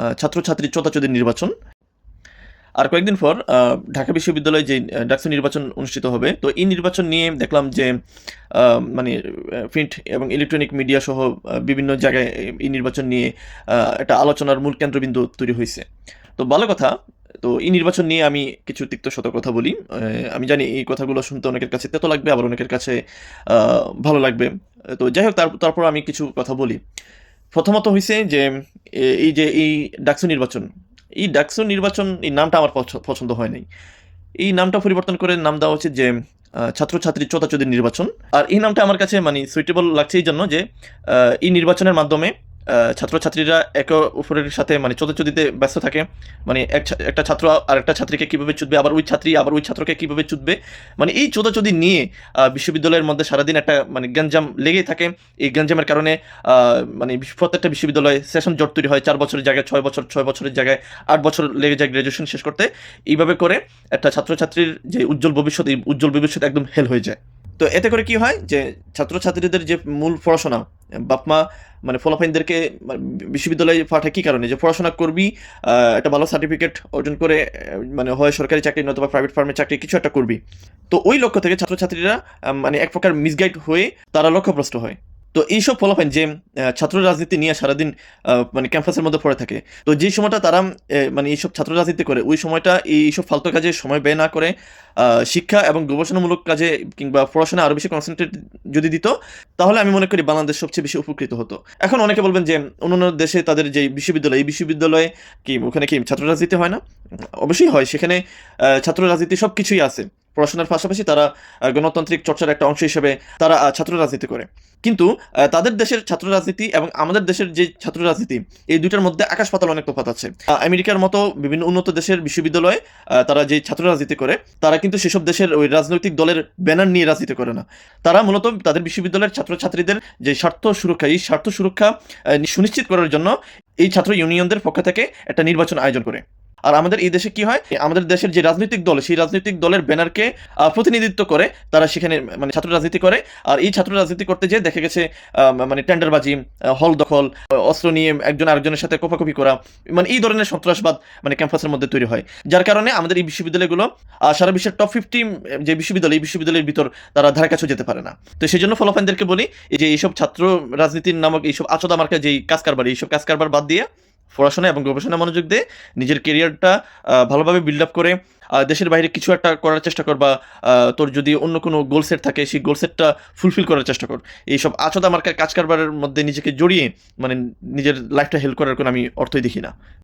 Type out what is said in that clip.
আহ, ছাত্রছাত্রী চোদাচুদির নির্বাচন। আর কয়েকদিন পর ঢাকা বিশ্ববিদ্যালয়ে যে ডাকসু নির্বাচন অনুষ্ঠিত হবে তো এই নির্বাচন নিয়ে দেখলাম যে মানে প্রিন্ট এবং ইলেকট্রনিক মিডিয়া সহ বিভিন্ন জায়গায় এই নির্বাচন নিয়ে একটা আলোচনার মূল কেন্দ্রবিন্দু তৈরি হয়েছে। তো ভালো কথা তো এই নির্বাচন নিয়ে আমি কিছু তিক্ত শত কথা বলি আমি জানি এই কথাগুলো শুনতে অনেকের কাছে তেতো লাগবে আবার অনেকের কাছে ভালো লাগবে। তো যাই হোক তার তারপর আমি কিছু কথা বলি। প্রথমত হয়েছে যে এই যে, এই ডাকসু নির্বাচন, এই ডাকসু নির্বাচন, এই নামটা আমার পছ- পছন্দ হয় নাই। এই নামটা পরিবর্তন করে নাম দেওয়া উচিত যে ছাত্রছাত্রী চোদাচুদির নির্বাচন। আর এই নামটা আমার কাছে মানে সুইটেবল লাগছে এই জন্য যে এই নির্বাচনের মাধ্যমে ছাত্রছাত্রীরা একে অপরের সাথে মানে চোদাচুদিতে ব্যস্ত থাকে। মানে এক একটা ছাত্র আর একটা ছাত্রীকে কীভাবে চুদবে আবার ওই ছাত্রী আবার ওই ছাত্রকে কীভাবে চুদবে মানে এই চোদাচুদি নিয়ে বিশ্ববিদ্যালয়ের মধ্যে সারাদিন একটা মানে গ্যাঞ্জাম লেগেই থাকে। এই গ্যাঞ্জামের কারণে মানে প্রত্যেকটা বিশ্ববিদ্যালয়ে সেশন জট তৈরি হয়, চার বছরের জায়গায়, ছয় বছর, ছয় বছরের জায়গায়, আট বছর লেগে যায় গ্র্যাজুয়েশন শেষ করতে। এইভাবে করে একটা ছাত্রছাত্রীর যে উজ্জ্বল ভবিষ্যৎ, এই উজ্জ্বল ভবিষ্যৎ একদম হেল হয়ে যায়। তো এতে করে কি হয় যে ছাত্রছাত্রীদের যে মূল পড়াশোনা, বাপমা মানে ফলাফাইনদেরকে মানে বিশ্ববিদ্যালয়ে পাঠায় কী কারণে? যে পড়াশোনা করবি একটা ভালো সার্টিফিকেট অর্জন করে মানে হয় সরকারি চাকরি নতুবা প্রাইভেট ফার্মের চাকরি কিছু একটা করবি। তো ওই লক্ষ্য থেকে ছাত্রছাত্রীরা মানে এক প্রকার মিসগাইড হয়ে তারা লক্ষ্যভ্রষ্ট হয়। তো এইসব ফলাফাইন যে ছাত্র রাজনীতি নিয়ে সারাদিন মানে ক্যাম্পাসের মধ্যে পড়ে থাকে, তো যে সময়টা তারা মানে এইসব ছাত্র রাজনীতি করে, ওই সময়টা এইসব ফালতু কাজে সময় ব্যয় না করে শিক্ষা এবং গবেষণামূলক কাজে কিংবা পড়াশোনা আরও বেশি কনসেন্ট্রেট যদি দিত, তাহলে আমি মনে করি বাংলাদেশ সবচেয়ে বেশি উপকৃত হতো। এখন অনেকে বলবেন যে অন্যান্য দেশে তাদের যে বিশ্ববিদ্যালয়, এই বিশ্ববিদ্যালয়ে কি ওখানে কি ছাত্র রাজনীতি হয় না? অবশ্যই হয়, সেখানে ছাত্র রাজনীতি সব কিছুই আছে। পড়াশোনার পাশাপাশি তারা গণতান্ত্রিক চর্চার একটা অংশ হিসেবে তারা ছাত্র রাজনীতি করে। কিন্তু তাদের দেশের ছাত্র রাজনীতি এবং আমাদের দেশের যে ছাত্র রাজনীতি এই দুইটার মধ্যে আকাশ পাতাল অনেক তফাত আছে। আমেরিকার মতো বিভিন্ন উন্নত দেশের বিশ্ববিদ্যালয়ে তারা যে ছাত্র রাজনীতি করে, তারা কিন্তু সেসব দেশের ওই রাজনৈতিক দলের ব্যানার নিয়ে রাজনীতি করে না। তারা মূলত তাদের বিশ্ববিদ্যালয়ের ছাত্রছাত্রীদের যে স্বার্থ সুরক্ষা, এই স্বার্থ সুরক্ষা সুনিশ্চিত করার জন্য এই ছাত্র ইউনিয়নদের পক্ষ থেকে একটা নির্বাচন আয়োজন করে। আর আমাদের এই দেশে কি হয়? আমাদের দেশের যে রাজনৈতিক দল, সেই রাজনৈতিক দলের ব্যানারকে প্রতিনিধিত্ব করে তারা সেখানে মানে ছাত্র রাজনীতি করে। আর এই ছাত্র রাজনীতি করতে যেয়ে দেখা গেছে মানে টেন্ডারবাজি হল দখল অস্ত্র নিয়ে একজন আরেকজনের সাথে কোপাকুপি করা মানে এই ধরনের সন্ত্রাসবাদ মানে ক্যাম্পাসের মধ্যে তৈরি হয়। যার কারণে আমাদের এই বিশ্ববিদ্যালয়গুলো সারা বিশ্বের টপ ফিফটি যে বিশ্ববিদ্যালয়, এই বিশ্ববিদ্যালয়ের ভিতর তারা ধারে কাছে যেতে পারে না। তো সেই জন্য ফলাফানদেরকে বলি যে এইসব ছাত্র রাজনীতির নামক এইসব আচদা মার্কা যেই কাজ কারবার, এইসব কাজ কারবার বাদ দিয়ে পড়াশোনা এবং গবেষণা মনোযোগ দিয়ে নিজের কেরিয়ারটা ভালোভাবে বিল্ড আপ করে দেশের বাইরে কিছু একটা করার চেষ্টা কর বা তোর যদি অন্য কোনো গোল সেট থাকে, সেই গোল সেটটা ফুলফিল করার চেষ্টা কর। এইসব আচদা মার্কার কাজ কারবারের মধ্যে নিজেকে জড়িয়ে মানে নিজের লাইফটা হেল্প করার কোনো আমি অর্থই দেখি না।